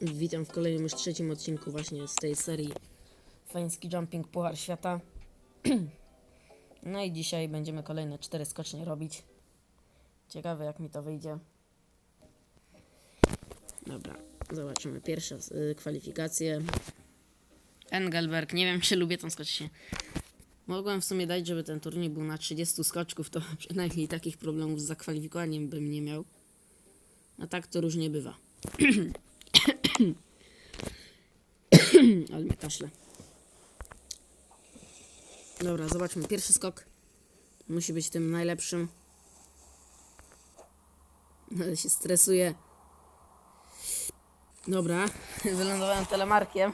Witam w kolejnym już trzecim odcinku właśnie z tej serii Feński Jumping Puchar Świata. No i dzisiaj będziemy kolejne cztery skocznie robić. Ciekawe jak mi to wyjdzie. Dobra, zobaczymy. Pierwsza y, kwalifikacje. Engelberg, nie wiem czy lubię tą skocznię. Mogłem w sumie dać, żeby ten turniej był na 30 skoczków, to przynajmniej takich problemów z zakwalifikowaniem bym nie miał. A tak to różnie bywa. Ale mnie kaszle. Dobra, zobaczmy. Pierwszy skok musi być tym najlepszym. Ale się stresuje. Dobra, wylądowałem telemarkiem.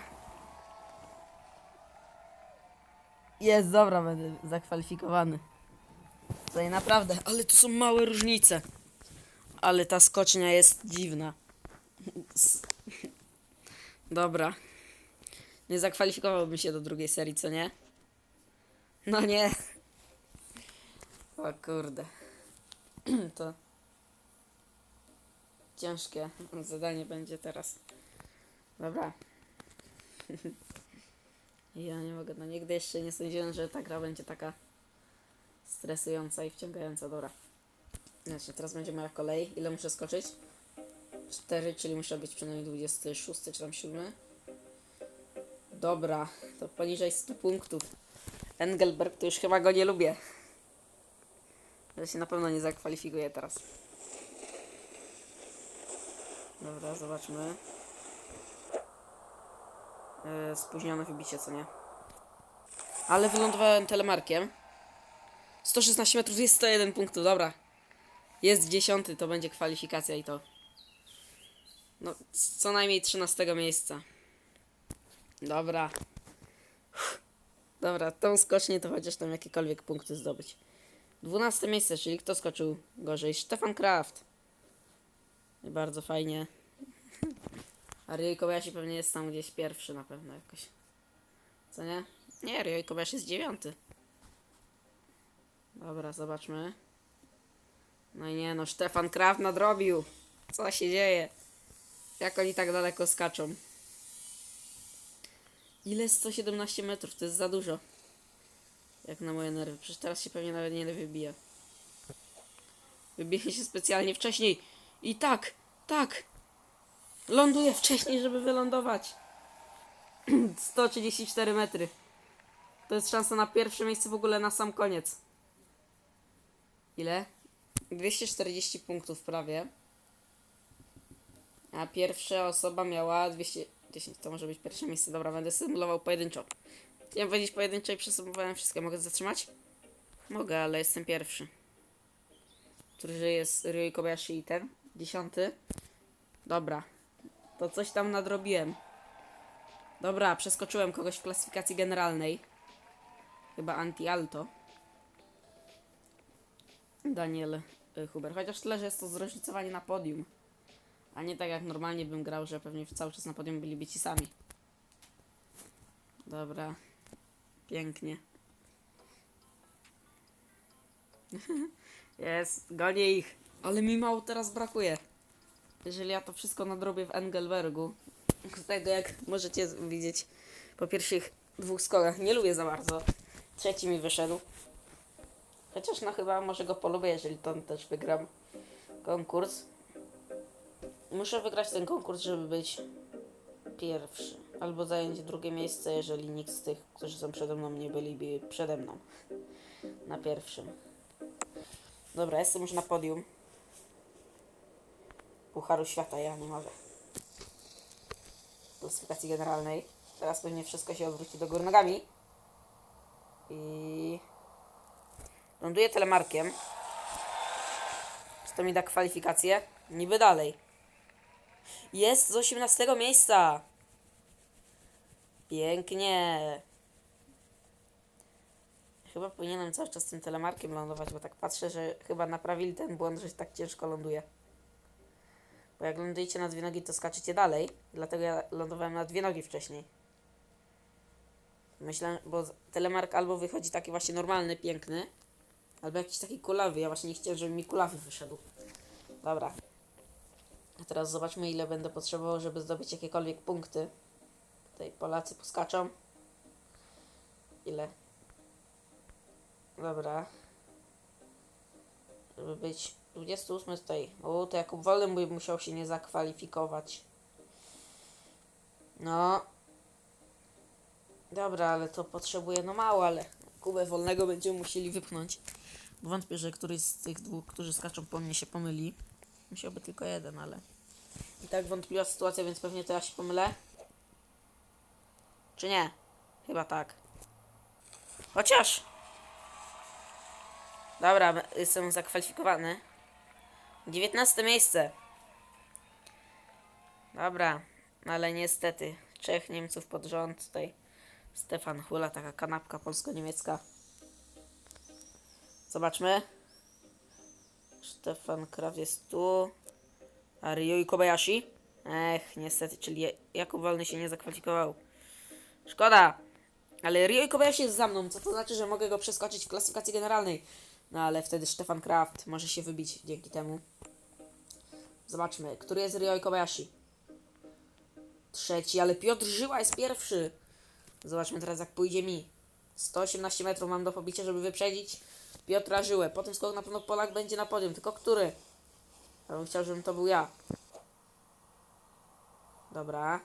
Jest, dobra, będę zakwalifikowany. Tutaj naprawdę, ale to są małe różnice. Ale ta skocznia jest dziwna. Dobra. Nie zakwalifikowałbym się do drugiej serii, co nie? No nie. O kurde. To ciężkie zadanie będzie teraz. Dobra. Ja nie mogę, no nigdy jeszcze nie sądziłem, że ta gra będzie taka stresująca i wciągająca. Dobra. Znaczy, teraz będzie moja kolej. Ile muszę skoczyć? 4, czyli muszę być przynajmniej 26 czy tam 7. Dobra, to poniżej 100 punktów. Engelberg to już chyba go nie lubię. Ja się na pewno nie zakwalifikuję teraz. Dobra, zobaczmy. Yy, spóźnione wybicie, co nie? Ale wylądowałem telemarkiem. 116 metrów jest 101 punktów, dobra. Jest dziesiąty, to będzie kwalifikacja i to. No, co najmniej 13 miejsca. Dobra. Dobra, tą skocznię to chociaż tam jakiekolwiek punkty zdobyć. 12 miejsce, czyli kto skoczył gorzej? Stefan Kraft. Bardzo fajnie. A Ryoj Kobayashi pewnie jest tam gdzieś pierwszy na pewno jakoś. Co nie? Nie, Ryoj Kobayashi jest dziewiąty. Dobra, zobaczmy. No i nie no, Stefan Kraft nadrobił. Co się dzieje? Jak oni tak daleko skaczą? Ile 117 metrów? To jest za dużo. Jak na moje nerwy. Przecież teraz się pewnie nawet nie wybije. Wybije się specjalnie wcześniej. I tak, tak. Ląduję wcześniej, żeby wylądować. 134 metry. To jest szansa na pierwsze miejsce w ogóle na sam koniec. Ile? 240 punktów prawie. A pierwsza osoba miała 210. To może być pierwsze miejsce. Dobra, będę symulował pojedynczo. Chciałem powiedzieć pojedynczo i przesumowałem wszystkie. Mogę zatrzymać? Mogę, ale jestem pierwszy. Który jest Ryoi Kobayashi i ten. Dziesiąty. Dobra. To coś tam nadrobiłem. Dobra, przeskoczyłem kogoś w klasyfikacji generalnej. Chyba Anti-Alto. Daniel y, Huber. Chociaż tyle, że jest to zróżnicowanie na podium. A nie tak jak normalnie bym grał, że pewnie cały czas na podium byliby ci sami. Dobra. Pięknie. Jest, gonię ich. Ale mi mało teraz brakuje. Jeżeli ja to wszystko nadrobię w Engelbergu, z tego jak możecie widzieć po pierwszych dwóch skokach, nie lubię za bardzo. Trzeci mi wyszedł. Chociaż no chyba może go polubię, jeżeli to też wygram konkurs. Muszę wygrać ten konkurs, żeby być pierwszy. Albo zająć drugie miejsce, jeżeli nikt z tych, którzy są przede mną, nie byliby przede mną. Na pierwszym. Dobra, jestem już na podium. Pucharu Świata, ja nie mogę. Klasyfikacji generalnej. Teraz pewnie wszystko się odwróci do góry nogami. I... Ląduję telemarkiem. Czy to mi da kwalifikację? Niby dalej. Jest z 18 miejsca. Pięknie. Chyba powinienem cały czas tym telemarkiem lądować, bo tak patrzę, że chyba naprawili ten błąd, że się tak ciężko ląduje. Bo jak lądujecie na dwie nogi, to skaczecie dalej. Dlatego ja lądowałem na dwie nogi wcześniej. Myślę, bo telemark albo wychodzi taki właśnie normalny, piękny, albo jakiś taki kulawy. Ja właśnie nie chciałem, żeby mi kulawy wyszedł. Dobra. A teraz zobaczmy, ile będę potrzebował, żeby zdobyć jakiekolwiek punkty. Tutaj Polacy poskaczą. Ile? Dobra. Żeby być 28 tutaj. O, to Jakub Wolny by musiał się nie zakwalifikować. No. Dobra, ale to potrzebuje no mało, ale Kubę Wolnego będziemy musieli wypchnąć. Bo Wątpię, że któryś z tych dwóch, którzy skaczą po mnie się pomyli. Musiałby tylko jeden, ale... I tak wątpliwa sytuacja, więc pewnie to ja się pomylę. Czy nie? Chyba tak. Chociaż... Dobra, jestem zakwalifikowany. 19 miejsce. Dobra, ale niestety trzech Niemców pod rząd. Tutaj Stefan Hula, taka kanapka polsko-niemiecka. Zobaczmy. Stefan Kraft jest tu. A Ryui Kobayashi? Ech, niestety, czyli Jakub Wolny się nie zakwalifikował. Szkoda. Ale Ryui Kobayashi jest za mną, co to znaczy, że mogę go przeskoczyć w klasyfikacji generalnej. No ale wtedy Stefan Kraft może się wybić dzięki temu. Zobaczmy, który jest Ryoi Kobayashi. Trzeci, ale Piotr Żyła jest pierwszy. Zobaczmy teraz jak pójdzie mi. 118 metrów mam do pobicia, żeby wyprzedzić Piotra Żyłę. Po tym skoku na pewno Polak będzie na podium, tylko który? Ja bym chciał, żebym to był ja. Dobra.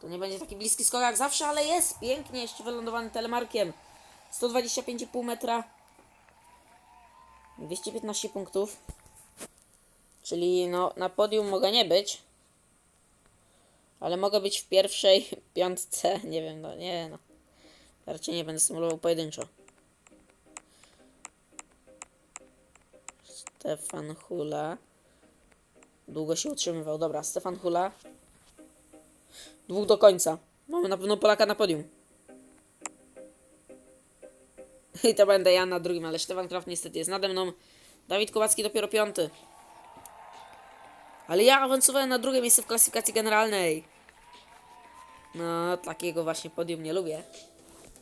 To nie będzie taki bliski skok jak zawsze, ale jest pięknie jeszcze wylądowany telemarkiem. 125,5 metra. 215 punktów. Czyli no na podium mogę nie być. Ale mogę być w pierwszej piątce. Nie wiem, no nie no. Raczej nie będę symulował pojedynczo. Stefan Hula. Długo się utrzymywał. Dobra, Stefan Hula. Dwóch do końca. Mamy na pewno Polaka na podium. I to będę ja na drugim, ale Stefan Kraft niestety jest nade mną. Dawid Kowacki dopiero piąty. Ale ja awansowałem na drugie miejsce w klasyfikacji generalnej. No, takiego właśnie podium nie lubię.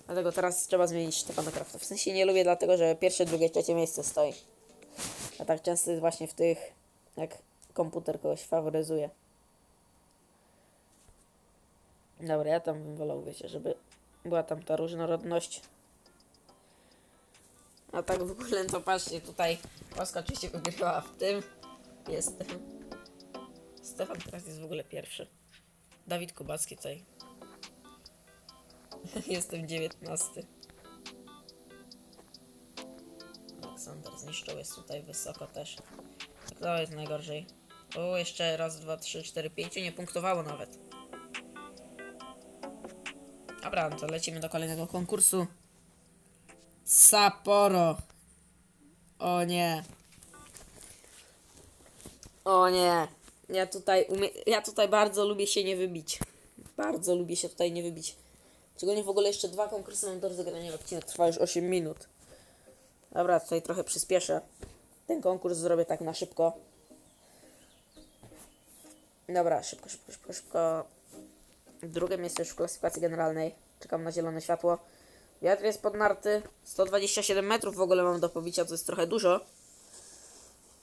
Dlatego teraz trzeba zmienić Stefana Krafta. W sensie nie lubię, dlatego że pierwsze, drugie, trzecie miejsce stoi. A tak często jest właśnie w tych, jak komputer kogoś faworyzuje. Dobra, ja tam bym wolał, wiecie, żeby była tam ta różnorodność. A tak w ogóle to patrzcie, tutaj Polska oczywiście wygrała w tym. Jestem. Stefan teraz jest w ogóle pierwszy. Dawid Kubacki tutaj. Jestem dziewiętnasty. Aleksander zniszczył, jest tutaj wysoko też. Tak to jest najgorzej. O, jeszcze raz, dwa, trzy, cztery, pięciu nie punktowało nawet. Dobra, to lecimy do kolejnego konkursu. Sapporo. O nie. O nie. Ja tutaj umie... ja tutaj bardzo lubię się nie wybić. Bardzo lubię się tutaj nie wybić. Szczególnie w ogóle jeszcze dwa konkursy mam do rozegrania. Odcinek trwa już 8 minut. Dobra, tutaj trochę przyspieszę. Ten konkurs zrobię tak na szybko. Dobra, szybko, szybko, szybko, szybko. Drugie miejsce już w klasyfikacji generalnej. Czekam na zielone światło. Wiatr jest pod narty. 127 metrów w ogóle mam do pobicia, co jest trochę dużo.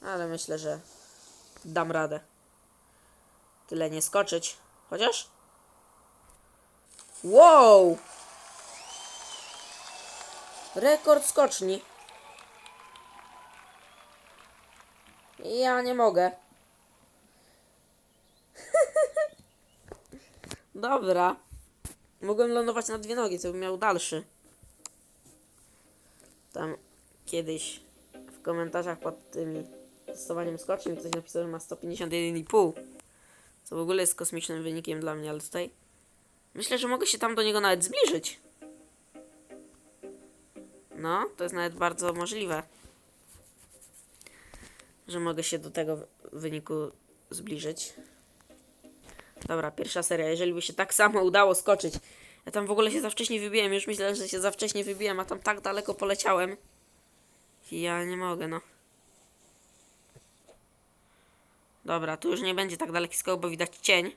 Ale myślę, że dam radę. Tyle nie skoczyć. Chociaż? Wow! Rekord skoczni. Ja nie mogę. Dobra. Mogłem lądować na dwie nogi, to bym miał dalszy. Tam kiedyś w komentarzach pod tymi testowaniem skoczni ktoś napisał, że ma 151,5. Co w ogóle jest kosmicznym wynikiem dla mnie, ale tutaj myślę, że mogę się tam do niego nawet zbliżyć. No, to jest nawet bardzo możliwe. Że mogę się do tego wy- wyniku zbliżyć. Dobra, pierwsza seria. Jeżeli by się tak samo udało skoczyć. Ja tam w ogóle się za wcześnie wybiłem. Już myślałem, że się za wcześnie wybiłem, a tam tak daleko poleciałem. Ja nie mogę, no. Dobra, tu już nie będzie tak daleki skok, bo widać cień.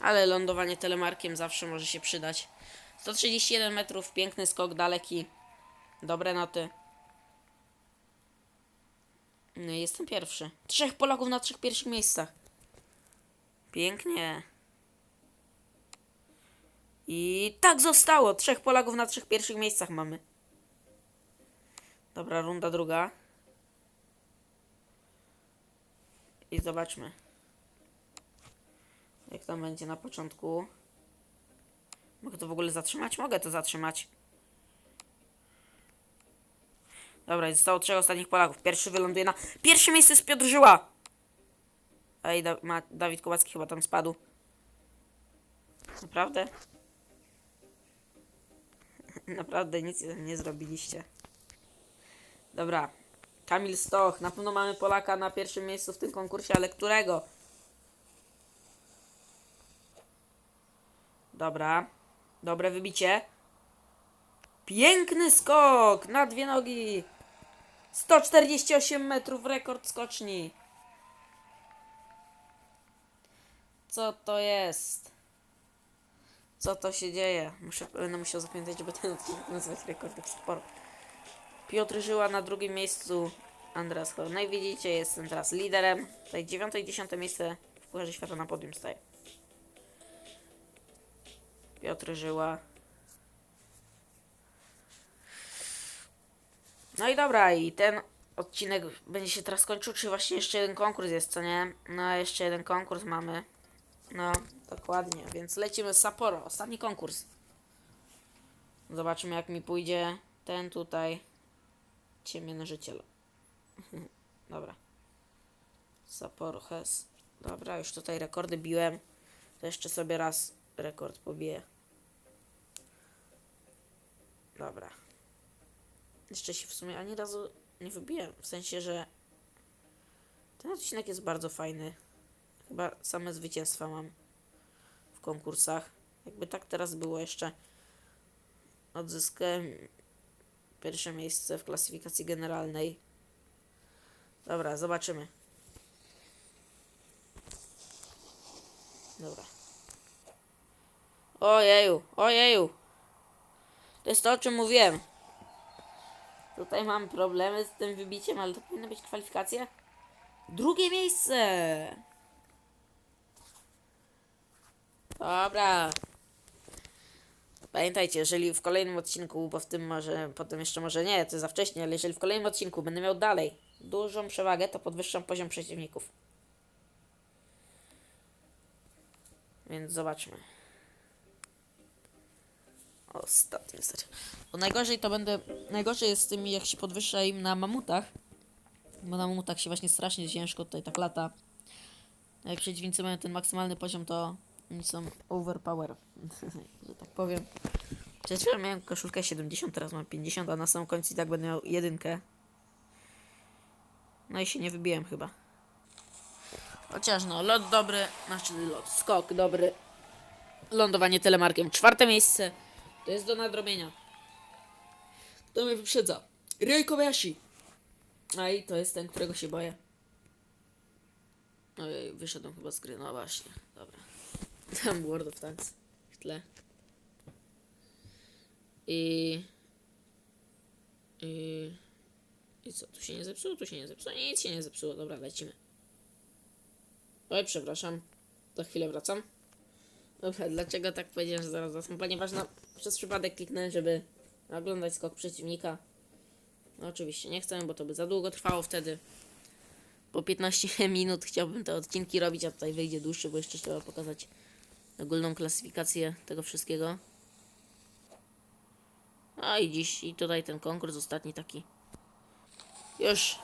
Ale lądowanie telemarkiem zawsze może się przydać. 131 metrów, piękny skok, daleki. Dobre noty. No, jestem pierwszy. Trzech Polaków na trzech pierwszych miejscach. Pięknie. I tak zostało. Trzech Polaków na trzech pierwszych miejscach mamy. Dobra, runda druga. I zobaczmy. Jak tam będzie na początku. Mogę to w ogóle zatrzymać? Mogę to zatrzymać. Dobra, zostało trzech ostatnich Polaków. Pierwszy wyląduje na... Pierwsze miejsce jest Piotr Żyła! Ej, da ma Dawid Kowalski chyba tam spadł. Naprawdę? Naprawdę nic nie zrobiliście. Dobra. Kamil Stoch. Na pewno mamy Polaka na pierwszym miejscu w tym konkursie, ale którego? Dobra. Dobre wybicie. Piękny skok na dwie nogi. 148 metrów rekord skoczni. Co to jest? Co to się dzieje? Muszę, będę musiał zapamiętać, żeby ten odcinek nazwać rekordem sporu. Piotr Żyła na drugim miejscu. Andreas Hornej. Widzicie, jestem teraz liderem. Tutaj dziewiąte i dziesiąte miejsce w Pucharze Świata na podium staje. Piotr Żyła. No i dobra, i ten odcinek będzie się teraz kończył, czy właśnie jeszcze jeden konkurs jest, co nie? No, jeszcze jeden konkurs mamy. No, dokładnie, więc lecimy z Sapporo, ostatni konkurs. Zobaczymy jak mi pójdzie ten tutaj ciemiężyciel. Dobra. Sapporo Hes. Dobra, już tutaj rekordy biłem. To jeszcze sobie raz rekord pobiję. Dobra. Jeszcze się w sumie ani razu nie wybiłem. W sensie, że ten odcinek jest bardzo fajny. Chyba same zwycięstwa mam w konkursach. Jakby tak teraz było jeszcze. Odzyskałem pierwsze miejsce w klasyfikacji generalnej. Dobra, zobaczymy. Dobra. Ojeju, ojeju. To jest to, o czym mówiłem. Tutaj mam problemy z tym wybiciem, ale to powinna być kwalifikacja. Drugie miejsce! Dobra. Pamiętajcie, jeżeli w kolejnym odcinku, bo w tym może, potem jeszcze może nie, to za wcześnie, ale jeżeli w kolejnym odcinku będę miał dalej dużą przewagę, to podwyższam poziom przeciwników. Więc zobaczmy. Ostatni ser. Bo najgorzej to będę. Najgorzej jest z tymi, jak się podwyższa im na mamutach. Bo na mamutach się właśnie strasznie ciężko tutaj tak lata. Jak przeciwnicy mają ten maksymalny poziom, to oni są overpower. że tak powiem. Przed chwilą miałem koszulkę 70, teraz mam 50, a na samym końcu i tak będę miał jedynkę. No i się nie wybiłem chyba. Chociaż no, lot dobry, znaczy lot, skok dobry. Lądowanie telemarkiem. Czwarte miejsce. To jest do nadrobienia. Kto mnie wyprzedza? Ryoj Kobayashi. A i to jest ten, którego się boję. Ojej, wyszedłem chyba z gry. No właśnie, dobra. Tam World of Tanks w tle. I... I... I co, tu się nie zepsuło? Tu się nie zepsuło? Nic się nie zepsuło. Dobra, lecimy. Oj, przepraszam. Za chwilę wracam. Dobra, dlaczego tak powiedziałem, że zaraz wracam? Ponieważ no, przez przypadek kliknąłem, żeby oglądać skok przeciwnika. No oczywiście nie chcę, bo to by za długo trwało wtedy. Po 15 minut chciałbym te odcinki robić, a tutaj wyjdzie dłuższy, bo jeszcze trzeba pokazać ogólną klasyfikację tego wszystkiego. A i dziś, i tutaj ten konkurs ostatni taki. Już,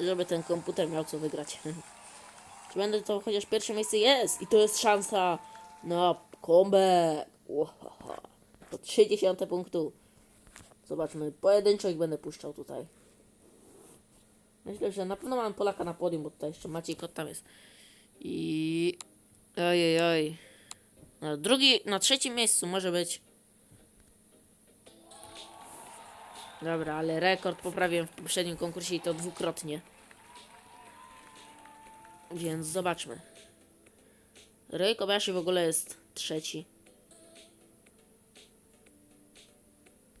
żeby ten komputer miał co wygrać. Czy będę to chociaż pierwsze miejsce? Jest! I to jest szansa na comeback. Łohaha. Po 30 punktu. Zobaczmy, pojedynczo ich będę puszczał tutaj. Myślę, że na pewno mamy Polaka na podium, bo tutaj jeszcze Maciej Kot tam jest. I... Ojej, oj. Na drugi, na trzecim miejscu może być. Dobra, ale rekord poprawiłem w poprzednim konkursie i to dwukrotnie. Więc zobaczmy. Ray Kobayashi w ogóle jest trzeci.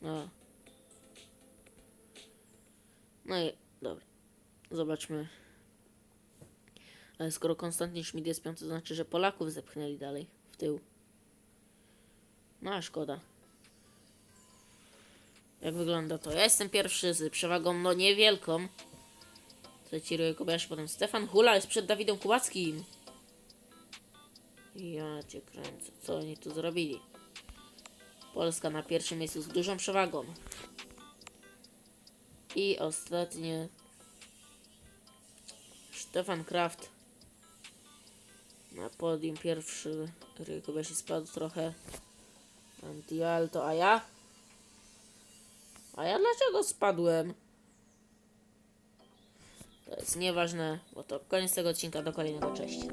No. No i dobra. Zobaczmy. Ale skoro Konstantin Schmidt jest piąty, to znaczy, że Polaków zepchnęli dalej w tył. No a szkoda. Jak wygląda to? Ja jestem pierwszy z przewagą no niewielką. Trzeci Roy Kobayashi, potem Stefan Hula jest przed Dawidem Kubackim. Ja cię kręcę. Co oni tu zrobili? Polska na pierwszym miejscu z dużą przewagą. I ostatnie Stefan Kraft na podium pierwszy. Roy Kobayashi spadł trochę. Antialto, a ja? A ja dlaczego spadłem? To jest nieważne, bo to koniec tego odcinka. Do kolejnego, cześć.